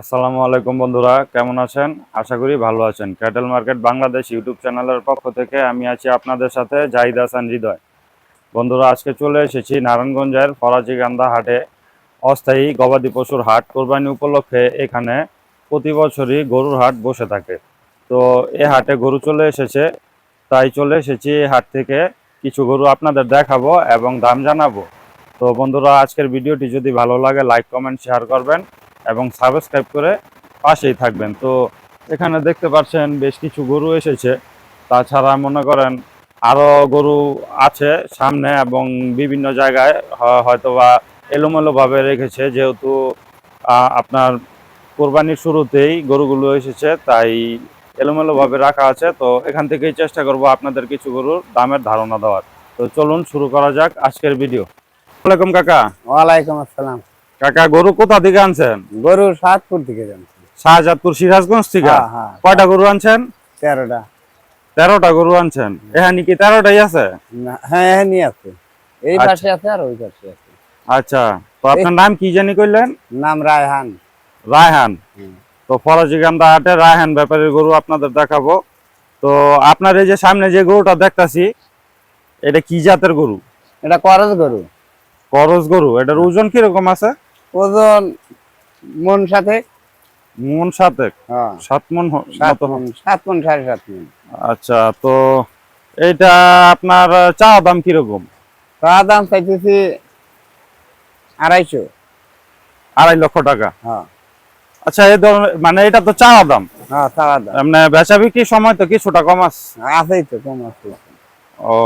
আসসালামু আলাইকুম বন্ধুরা, কেমন আছেন? আশা করি ভালো আছেন। ক্যাটেল মার্কেট বাংলাদেশ ইউটিউব চ্যানেলের পক্ষ থেকে আমি আছি আপনাদের সাথে জাহিদ হাসান হৃদয়। বন্ধুরা, আজকে চলে এসেছি নারায়ণগঞ্জের ফরাজিগান্দা হাটে। অস্থায়ী গবাদি পশুর হাট কোরবানি উপলক্ষে এখানে প্রতি বছরই গরুর হাট বসে থাকে। তো এ হাটে গরু চলে এসেছে, তাই চলে এসেছি এই হাট থেকে। কিছু গরু আপনাদের দেখাবো এবং দাম জানাব। তো বন্ধুরা, আজকের ভিডিওটি যদি ভালো লাগে, লাইক, কমেন্ট, শেয়ার করবেন। এবং সাবস্ক্রাইব করে পাশেই থাকবেন। তো এখানে দেখতে পাচ্ছেন বেশ কিছু গরু এসেছে। তাছাড়া মনে করেন আরও গরু আছে সামনে এবং বিভিন্ন জায়গায় হয়তোবা এলোমেলোভাবে রেখেছে। যেহেতু আপনার কোরবানির শুরুতেই গরুগুলো এসেছে, তাই এলোমেলোভাবে রাখা আছে। তো এখান থেকেই চেষ্টা করব আপনাদের কিছু গরুর দামের ধারণা দেওয়ার। তো চলুন শুরু করা যাক আজকের ভিডিও। ওয়ালাইকুম কাকা। ওয়ালাইকুম আসসালাম। কাকা গরু কোথা থেকে আনছেন? গরু সাতপুর থেকে শাহজাদপুর সিরাজগঞ্জ থেকে? হ্যাঁ হ্যাঁ। কয়টা গরু আনছেন? তেরোটা। তেরোটা গরু আনছেন। এখানে কি তেরোটাই আছে? হ্যাঁ নিয়ে আছে। এই আচ্ছা। পাশে আছে আর ওই পাশে আছে। আচ্ছা তো আপনার নাম কি জানি কইলেন? নাম রায়হান। রায়হান। তো ফরাজিগান্দা হাটে রায়হান ব্যাপারের গরু আপনাদের দেখাবো। তো আপনার এই যে সামনে যে গরুটা দেখতাছি এটা কি জাতের গরু? এটা করজ গরু। করজ গরু। এটার ওজন কীরকম আছে? ওজন মন সাথে? মন সাতেক হ্যাঁ। সাত মন সাত মন সাত মন সাড়ে সাত মন। আচ্ছা তো এইটা আপনার চা দাম কীরকম? তা দাম চাইতেছি আড়াইশো। আড়াই লক্ষ টাকা। হ্যাঁ। আচ্ছা এই ধরনের মানে এটা তো চা দাম। হ্যাঁ চাওয়া দাম। মানে বেচা বিক্রির সময় তো কিছুটা কম আছে আছেই তো কম আছে। ও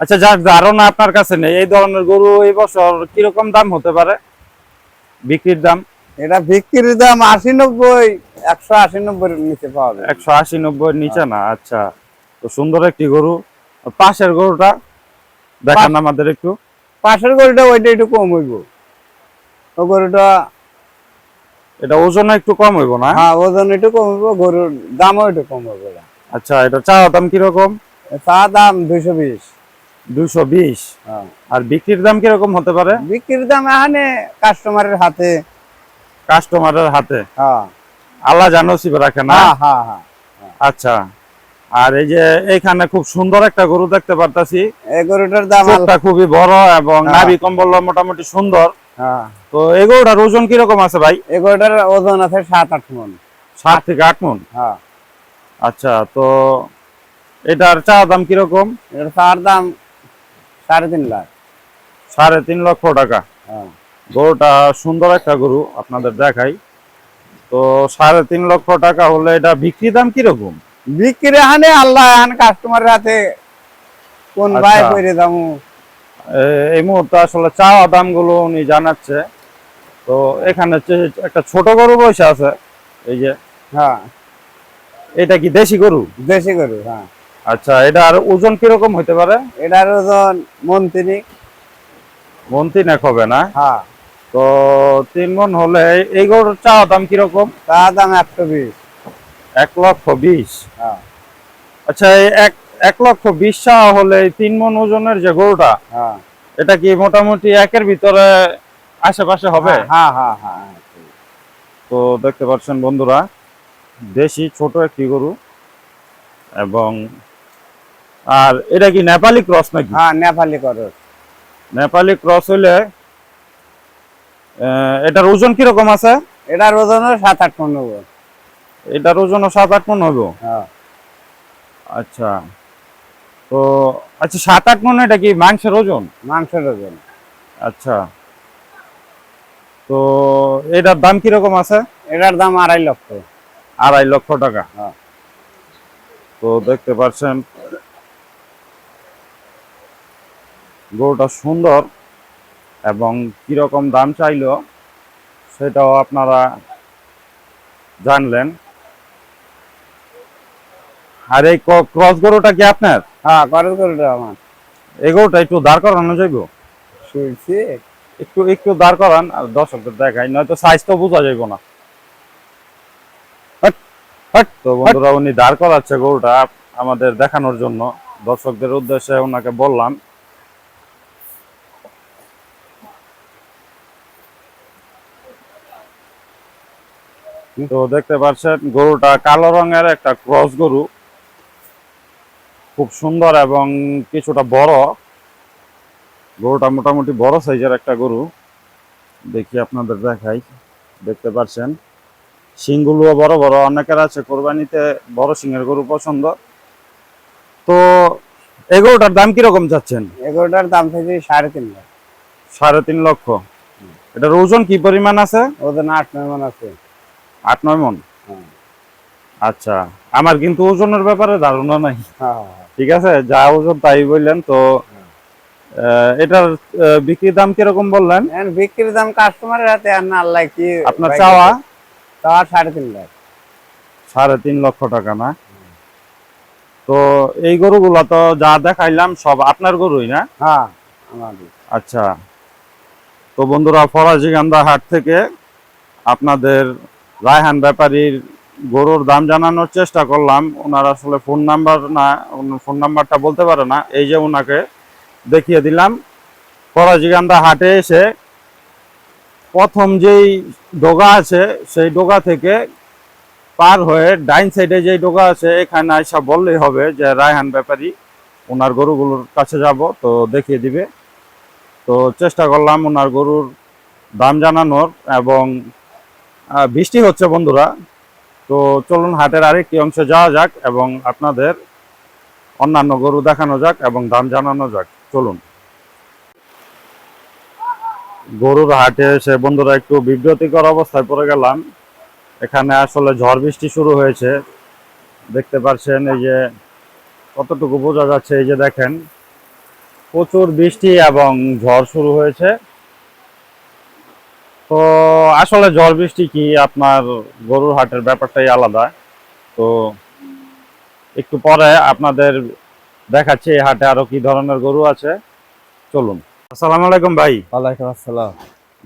আচ্ছা যার ধারণা আপনার কাছে নেই। এই ধরনের গরু এই বছর কীরকম দাম হতে পারে? বিক্রির দাম? এটা বিক্রির দাম আশি নব্বই একশো আশি নব্বই নিচে পাওয়া যায়। একশো আশি নব্বই নিচে না? আচ্ছা। তো সুন্দর একটি গরু। পাশের গরুটা দেখান আমাদের একটু। পাশের গরুটা ওইটা একটু কম হইব। ও গরুটা এটা ওজন একটু কম হইব না? হ্যাঁ ওজন একটু কম হইব গরুর দামও একটু কম হবে আচ্ছা এটা চা দাম কীরকম? চা দাম দুইশো বিশ। দুইশো বিশ। হ্যাঁ। আর বিক্রির দাম কীরকম হতে পারে? বিক্রির দাম এখানে কাস্টমারের হাতে। কাস্টমারের হাতে? হ্যাঁ। আল্লাহ জানসিবে রাখে না? হ্যাঁ আচ্ছা। আর এই যে এইখানে খুব সুন্দর একটা গরু দেখতে পারতাছি। এই গরুটার দাম খুবই বড় এবং। নাভি কম্বল মোটামুটি সুন্দর। তো এই গরুটার ওজন কীরকম আছে ভাই? এই গরুটার ওজন আছে সাত আট মন। সাত থেকে আট মন? হ্যাঁ। আচ্ছা তো এটার চা দাম কীরকম? এটার চার দাম সাড়ে তিন লাখ। সাড়ে তিন লক্ষ টাকা। হ্যাঁ। গরুটা সুন্দর একটা গরু আপনাদের দেখাই। তো সাড়ে তিন লক্ষ টাকা হলে এটা বিক্রি দাম কীরকম? বিক্রি এখানে আল্লাহ এখানে কাস্টমারের হাতে কোন ভাই আচ্ছা। করে দামু। এই মুহূর্তে আসলে চাওয়া দামগুলো উনি জানাচ্ছে। তো এখানে একটা ছোট গরু বসে আছে। এই যে হ্যাঁ। এটা কি দেশি গরু? দেশি গরু হ্যাঁ। আচ্ছা এটার ওজন কীরকম হতে পারে? এটার ওজন মন তিনি মন তিনেক হবে না? হ্যাঁ। তো তিন মন হলে এই গরুর চাওয়া দাম কীরকম? চা দাম একশো বিশ। এক লক্ষ বিশ? হ্যাঁ। আচ্ছা এই এক এক লক্ষ বিশ চাওয়া হলে তিন মন ওজনের যে গরুটা হ্যাঁ। এটা কি মোটামুটি একের ভিতরে আশেপাশে হবে? হ্যাঁ হ্যাঁ হ্যাঁ তো দেখতে পাচ্ছেন বন্ধুরা দেশি ছোট একটি গরু এবং আর এটা কি নেপালি ক্রস নাকি? হ্যাঁ নেপালি ক্রস। নেপালি ক্রস হইলে এটার ওজন কীরকম আছে? এটার ওজন সাত আট মন হব এটার ওজন সাত আট মন হবে হ্যাঁ। আচ্ছা। তো আচ্ছা সাত আট মন এটা কি মাংসের ওজন? মাংসের ওজন। আচ্ছা। তো এটার দাম কীরকম আছে? এটার দাম আড়াই লক্ষ। আড়াই লক্ষ টাকা। হ্যাঁ। তো দেখতে পাচ্ছেন গরুটা সুন্দর এবং কীরকম দাম চাইলো সেটাও আপনারা জানলেন। আর এই ক্রস গরুটা কি আপনার? হ্যাঁ করস গরুটা আমার। এই গরুটা একটু দাঁড় করানো যাইব? শুনছি। একটু একটু দাঁড় করান আর দর্শকদের দেখাই নয়তো সাইজ তো বোঝা যাইব না। তো বন্ধুরা উনি দাঁড় করাচ্ছে গরুটা আমাদের দেখানোর জন্য। দর্শকদের উদ্দেশ্যে ওনাকে বললাম তো দেখতে পাচ্ছেন গরুটা কালো রঙের একটা ক্রস গরু। খুব সুন্দর এবং কিছুটা বড়। গরুটা মোটামুটি বড় সাইজের একটা গরু। দেখি আপনাদের দেখাই। দেখতে পাচ্ছেন শিংগুলোও বড় বড় অনেকের আছে কোরবানিতে বড় শিংয়ের গরু পছন্দ। তো এই গরুটার দাম কীরকম চাচ্ছেন? এগুলোটার দাম থেকে সাড়ে তিন লাখ। সাড়ে তিন লক্ষ। এটার ওজন কি পরিমাণ আছে? ওজন আট নয় মন আছে। আট নয় মন? হ্যাঁ। আচ্ছা আমার কিন্তু ওজনের ব্যাপারে ধারণা নাই। হ্যাঁ ঠিক আছে যা ওজন তাই বললেন তো এটার বিক্রির দাম কীরকম বললেন? বিক্রির দাম কাস্টমারের হাতে আর না আল্লাহ কি আপনার চাওয়া? চাওয়া সাড়ে তিন লাখ। সাড়ে তিন লক্ষ টাকা না? তো এই গরুগুলো তো যা দেখাইলাম সব আপনার গরুই না? হ্যাঁ আচ্ছা তো বন্ধুরা ফরাজি গান্দা হাট থেকে আপনাদের রায়হান ব্যাপারীর গরুর দাম জানানোর চেষ্টা করলাম। ওনার আসলে ফোন নাম্বার না ফোন নাম্বারটা বলতে পারে না। এই যে ওনাকে দেখিয়ে দিলাম। ফরাজি গান্দা হাটে এসে প্রথম যেই ডোগা আছে, সেই ডোগা থেকে পার হয়ে ডাইন সাইডে যেই ডোগা আছে, এখানে আইসা বললেই হবে যে রায়হান ব্যাপারী ওনার গরুগুলোর কাছে যাব, তো দেখিয়ে দিবে। তো চেষ্টা করলাম ওনার গরুর দাম জানানোর এবং বৃষ্টি হচ্ছে বন্ধুরা। তো চলুন হাটের আরেকটি অংশে যাওয়া যাক এবং আপনাদের অন্যান্য গরু দেখানো যাক এবং দাম জানানো যাক। চলুন। গরুর হাটে এসে বন্ধুরা একটু বিব্রতিকর অবস্থায় পড়ে গেলাম। এখানে আসলে ঝড় বৃষ্টি শুরু হয়েছে। দেখতে পাচ্ছেন এই যে কতটুকু বোঝা যাচ্ছে এই যে দেখেন, প্রচুর বৃষ্টি এবং ঝড় শুরু হয়েছে। তো আসলে ঝড় বৃষ্টি কি আপনার গরুর হাটের ব্যাপারটাই আলাদা। তো একটু পরে আপনাদের দেখাচ্ছি এই হাটে আরও কি ধরনের গরু আছে। চলুন। আসসালামু আলাইকুম ভাই। ওয়ালাইকুম আসসালাম।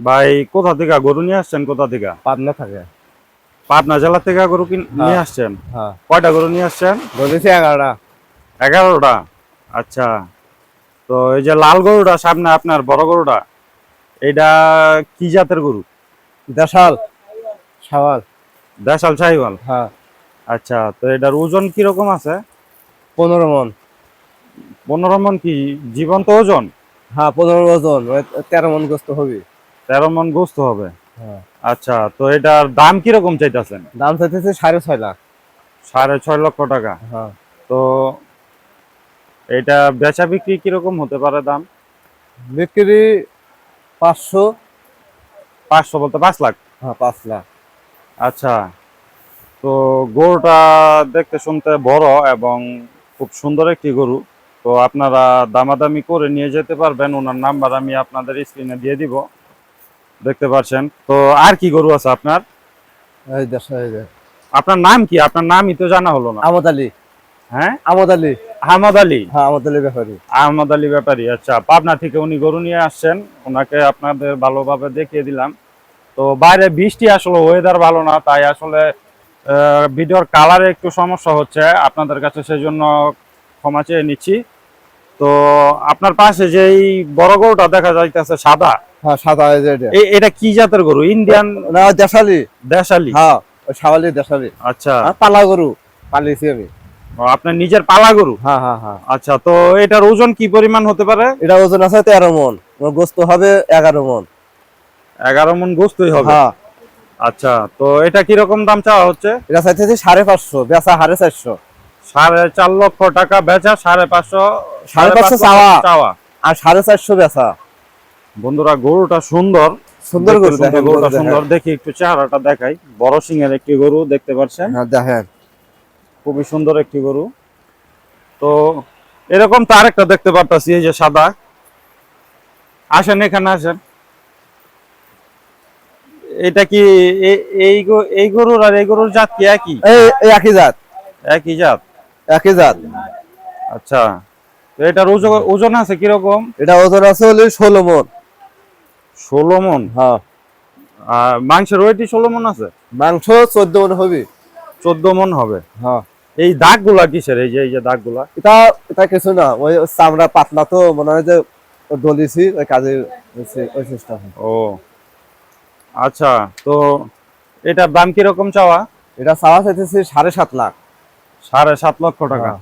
ভাই কোথা থেকে? গরু নিয়ে আসছেন কোথা থেকে? পাবনা থাকে। পাবনা জেলা থেকে গরু কিন- নিয়ে আসছেন? হ্যাঁ। কয়টা গরু নিয়ে আসছেন? বলেছি এগারোটা। এগারোটা? আচ্ছা। তো এই যে লাল গরুটা সামনে আপনার বড় গরুটা? এটা কি জাতের গরু? দেশাল। সাওয়াল দেশাল শাহিওয়াল? হ্যাঁ। আচ্ছা তো এটার ওজন কীরকম আছে? পনেরো মন। পনেরো মন কি? জীবন্ত ওজন? হ্যাঁ পনেরো ওজন। তেরো মন গোস্ত হবে। তেরো মন গোস্ত হবে। হ্যাঁ। আচ্ছা তো এটার দাম কীরকম চাইতেছেন? দাম চাইতেছে সাড়ে ছয় লাখ। সাড়ে ছয় লক্ষ টাকা। হ্যাঁ। তো এটা বেচা বিক্রি কীরকম হতে পারে দাম? বিক্রি পাঁচশো। পাঁচশো বলতে পাঁচ লাখ? হ্যাঁ পাঁচ লাখ। আচ্ছা। তো গরুটা দেখতে শুনতে বড় এবং খুব সুন্দর একটি গরু। তো আপনারা দামাদামি করে নিয়ে যেতে পারবেন। ওনার নাম্বার আমি আপনাদের স্ক্রিনে দিয়ে দিব। দেখতে পাচ্ছেন। তো আর কি গরু আছে আপনার? আপনার নাম কি? আপনার নামই তো জানা হলো না। আমদ আলী। হ্যাঁ? আমদ আলী। আহমদ আলী? হ্যাঁ আমদ আলী ব্যাপারী। আহমদ আলী ব্যাপারী আচ্ছা। পাবনা থেকে উনি গরু নিয়ে আসছেন। ওনাকে আপনাদের ভালোভাবে দেখিয়ে দিলাম। তো বাইরে বৃষ্টি আসলে ওয়েদার ভালো না তাই আসলে ভিডিওর কালারে একটু সমস্যা হচ্ছে। আপনাদের কাছে সেই জন্য ক্ষমা চেয়ে নিচ্ছি। তো আপনার পাশে যে এই বড় গরুটা দেখা যাইতেছে সাদা? হ্যাঁ সাদা এটা। কি জাতের গরু? ইন্ডিয়ান না দেশালি। দেশালি। হ্যাঁ সাওয়ালি দেশালি। আচ্ছা। পালা গরু পালিয়েছি আমি। আপনার নিজের পালা গরু? হ্যাঁ হ্যাঁ হ্যাঁ। আচ্ছা তো এটার ওজন কি পরিমাণ হতে পারে? এটা ওজন আছে তেরো মন। গোস্ত হবে এগারো মন। এগারো মন গোস্তই হবে? হ্যাঁ। আচ্ছা তো এটা কীরকম দাম চাওয়া হচ্ছে? এটা চাইতেছি সাড়ে পাঁচশো বেচা সাড়ে চারশো। সাড়ে চার লক্ষ টাকা বেচা সাড়ে পাঁচশো সাড়ে পাঁচশো চাওয়া। চাওয়া। আর সাড়ে চারশো বেচা। বন্ধুরা গরুটা সুন্দর। সুন্দর গরু গরুটা সুন্দর। দেখি একটু চেহারাটা দেখাই। বড় সিংয়ের একটি গরু দেখতে পাচ্ছেন? হ্যাঁ দেখেন। খুবই সুন্দর একটি গরু। তো এরকম তো আরেকটা দেখতে পারতাছি এই যে সাদা। আসেন এখানে আসেন। এটা কি এই এই গরুর আর এই গরুর জাত কি একই? একই জাত। একই জাত? একই জাত। আচ্ছা এটার ওজন ওজন আছে কীরকম? এটা ওজন আছে হলে ষোলো মন। ষোলো মন? হ্যাঁ। আর মাংসের ওয়েটই ষোলো মন আছে? মাংস চোদ্দ মন হবে। চোদ্দ মন হবে। হ্যাঁ। এই দাগগুলা কিসের? এই যে এই যে দাগগুলা। এটা এটা কিছু না ওই চামড়া পাতলা তো মনে হয় যে ডলিছি ওই কাজে ওই সিস্টেম। ও আচ্ছা তো এটার দাম কীরকম চাওয়া? এটা চাওয়া চাইতেছি সাড়ে সাত লাখ। সাড়ে সাত লক্ষ টাকা। হ্যাঁ।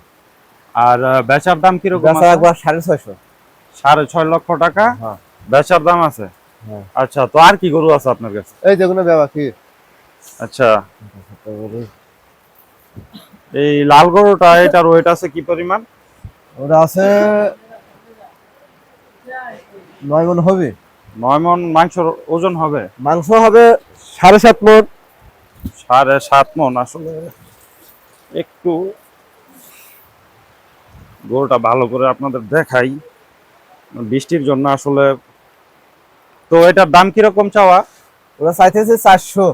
আর বেচার দাম কীরকম সাড়ে ছয়শো। সাড়ে ছয় লক্ষ টাকা? হ্যাঁ। বেচার দাম আছে? হ্যাঁ। আচ্ছা তো আর কি গরু আছে আপনার কাছে? এই যেগুলো ব্যবহার কি? আচ্ছা। এই লাল গরুটা এটার ওয়েট আছে কি পরিমাণ? ওটা আছে নয় মন হবে। নয় মন মাংসর ওজন হবে? মাংস হবে সাড়ে সাত মন সাড়ে সাত মন আসলে একটু গরুটা ভালো করে আপনাদের দেখাই। বৃষ্টির জন্য আসলে তো এটার দাম কীরকম চাওয়া? ওটা চাইতেছে চারশো।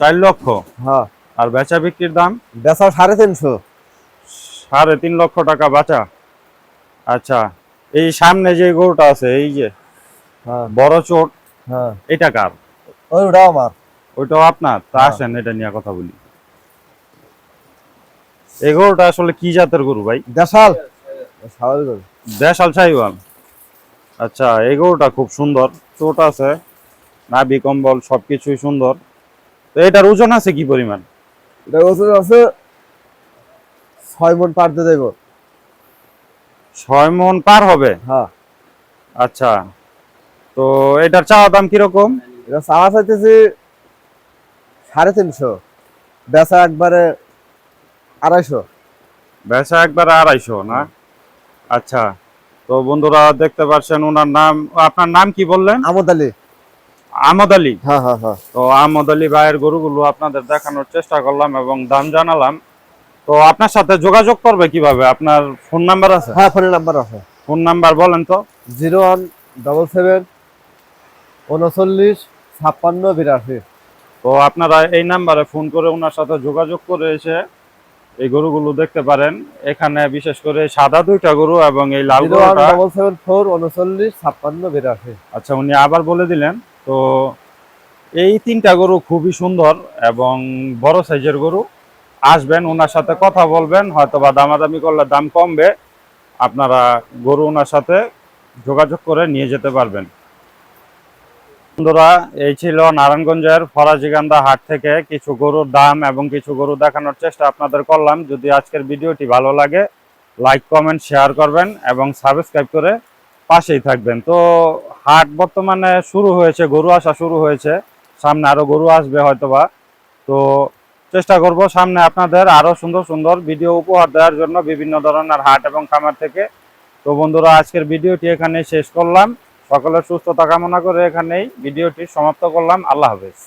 চার লক্ষ? হ্যাঁ। আর বেচা বিক্রির দাম? বেচা সাড়ে তিনশো। সাড়ে তিন লক্ষ টাকা বাঁচা? আচ্ছা এই সামনে যে গরুটা আছে এই যে হ্যাঁ। বড় চোট হ্যাঁ। এটা কার? ওই ওটাও আমার। ওইটাও আপনার? তা হ্যাঁ। আসেন এটা নিয়ে কথা বলি। এই গরুটা আসলে কি জাতের গরু ভাই? দেশাল। দেশাল সাইওয়াল আচ্ছা এই গরুটা খুব সুন্দর। চোট আছে নাভি কম্বল সবকিছুই সুন্দর। তো এটার ওজন আছে কি পরিমাণ? এটা ওজন আছে ছয় মন পার দিয়ে দেবো। ছয় মন পার হবে? হ্যাঁ। আচ্ছা। তো এটার চাওয়া দাম কীরকম? এটা চাওয়া চাইতেছি সাড়ে তিনশো। বেচা একবারে আড়াইশো। বেচা একবার আড়াইশো না? আচ্ছা। তো বন্ধুরা দেখতে পাচ্ছেন ওনার নাম আপনার নাম কি বললেন? আমদ আলী। আমদ আলী। হ্যাঁ হ্যাঁ হ্যাঁ। তো আমদ আলী ভাইয়ের গরুগুলো আপনাদের দেখানোর চেষ্টা করলাম এবং দাম জানালাম। তো আপনার সাথে যোগাযোগ করবে কীভাবে? আপনার ফোন নাম্বার আছে? হ্যাঁ ফোনের নাম্বার আছে। ফোন নাম্বার বলেন তো। জিরো ওয়ান ডবল সেভেন উনচল্লিশ ছাপ্পান্ন বিরাশি। তো আপনারা এই নাম্বারে ফোন করে ওনার সাথে যোগাযোগ করে এসে এই গরুগুলো দেখতে পারেন। এখানে বিশেষ করে সাদা দুইটা গরু এবং এই লাল গরুটা ডবল সেভেন ফোর উনচল্লিশ ছাপ্পান্ন বিরাশি। আচ্ছা উনি আবার বলে দিলেন। তো এই তিনটা গরু খুবই সুন্দর এবং বড় সাইজের গরু। আসবেন ওনার সাথে কথা বলবেন হয়তো বা দামাদামি করলে দাম কমবে। আপনারা গরু ওনার সাথে যোগাযোগ করে নিয়ে যেতে পারবেন। বন্ধুরা, এই ছিল নারায়ণগঞ্জের ফরাজিগান্দা হাট থেকে কিছু গরুর দাম এবং কিছু গরু দেখানোর চেষ্টা আপনাদের করলাম। যদি আজকের ভিডিওটি ভালো লাগে লাইক কমেন্ট শেয়ার করবেন এবং সাবস্ক্রাইব করে পাশেই থাকবেন। তো হাট বর্তমানে শুরু হয়েছে, গরু আসা শুরু হয়েছে। সামনে আরও গরু আসবে হয়তোবা। তো চেষ্টা করব সামনে আপনাদের আরও সুন্দর সুন্দর ভিডিও উপহার দেওয়ার জন্য বিভিন্ন ধরনের হাট এবং খামার থেকে। তো বন্ধুরা, আজকের ভিডিওটি এখানে শেষ করলাম। সকলের সুস্থতা কামনা করে এখানেই ভিডিওটি সমাপ্ত করলাম। আল্লাহ হাফেজ।